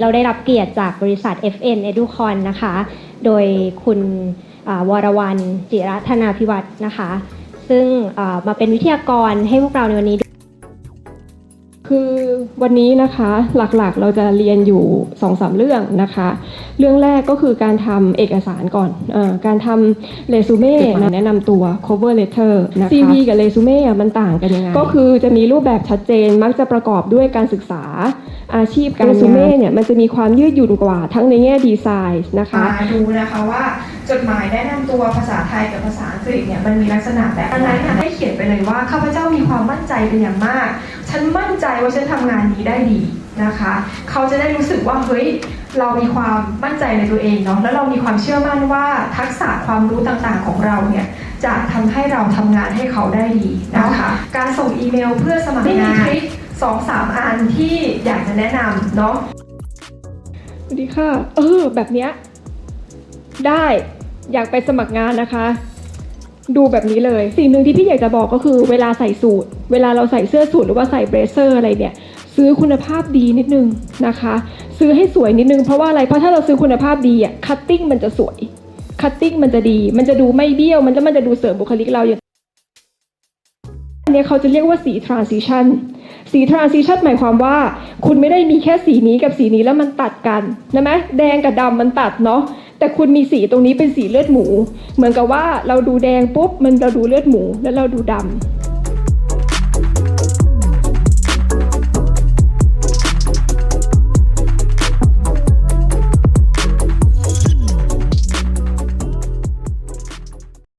เราได้รับเกียรติจากบริษัท FN Educon นะคะ โดยคุณวรวรรณจิรัธนาพิวัตรนะคะ ซึ่งมาเป็นวิทยากรให้พวกเราในวันนี้ คือวันนี้นะคะหลักๆเราจะเรียนอยู่2อสเรื่องนะคะ เรื่องแรกก็คือการทำเอกสารก่อนเออการทำเรซูเม่แนะนำตัว cover letter นะคะ CV กับเรซูเม่มันต่างกันยังไง ก็คือจะมีรูปแบบชัดเจนมักจะประกอบด้วยการศึกษาอาชีพการเรซูเม่เนี่ยมันจะมีความยืดหยุ่นกว่าทั้งในแง่ดีไซน์นะคะมาดูนะคะว่าจดหมายแนะนำตัวภาษาไทยกับภาษาอังกฤษเนี่ยมันมีลักษณะแบบไหนเนี่ยให้เขียนไปเลยว่าข้าพเจ้ามีความมั่นใจเป็นอย่างมาก ฉันมั่นใจว่าฉันทำงานนี้ได้ดีนะคะ เขาจะได้รู้สึกว่าเฮ้ยเรามีความมั่นใจในตัวเองเนาะแล้วเรามีความเชื่อมั่นว่าทักษะความรู้ต่างๆของเราเนี่ยจะทำให้เราทำงานให้เขาได้ดีนะคะการส่งอีเมลเพื่อสมัครงานทริคสองสามอันที่อยากจะแนะนำเนาะสวัสดีค่ะ เออ แบบเนี้ย ได้อยากไปสมัครงานนะคะ ดูแบบนี้เลย สิ่งหนึ่งที่พี่อยากจะบอกก็คือเวลาใส่สูทเวลาเราใส่เสื้อสูทหรือว่าใส่เบรเซอร์อะไรเนี่ย ซื้อคุณภาพดีนิดนึงนะคะ ซื้อให้สวยนิดนึงเพราะว่าอะไรเพราะถ้าเราซื้อคุณภาพดีอะคัตติ้งมันจะสวยคัตติ้งมันจะดี มันจะดูไม่เบี้ยว มันจะมันจะดูเสริมบุคลิกเราอย่างอันนี้เขาจะเรียกว่าสี transition สี transition หมายความว่า คุณไม่ได้มีแค่สีนี้กับสีนี้แล้วมันตัดกันนะไหมแดงกับดำมันตัดเนาะ แต่คุณมีสีตรงนี้เป็นสีเลือดหมู เหมือนกับว่าเราดูแดงปุ๊บมันเราดูเลือดหมูแล้วเราดูดำ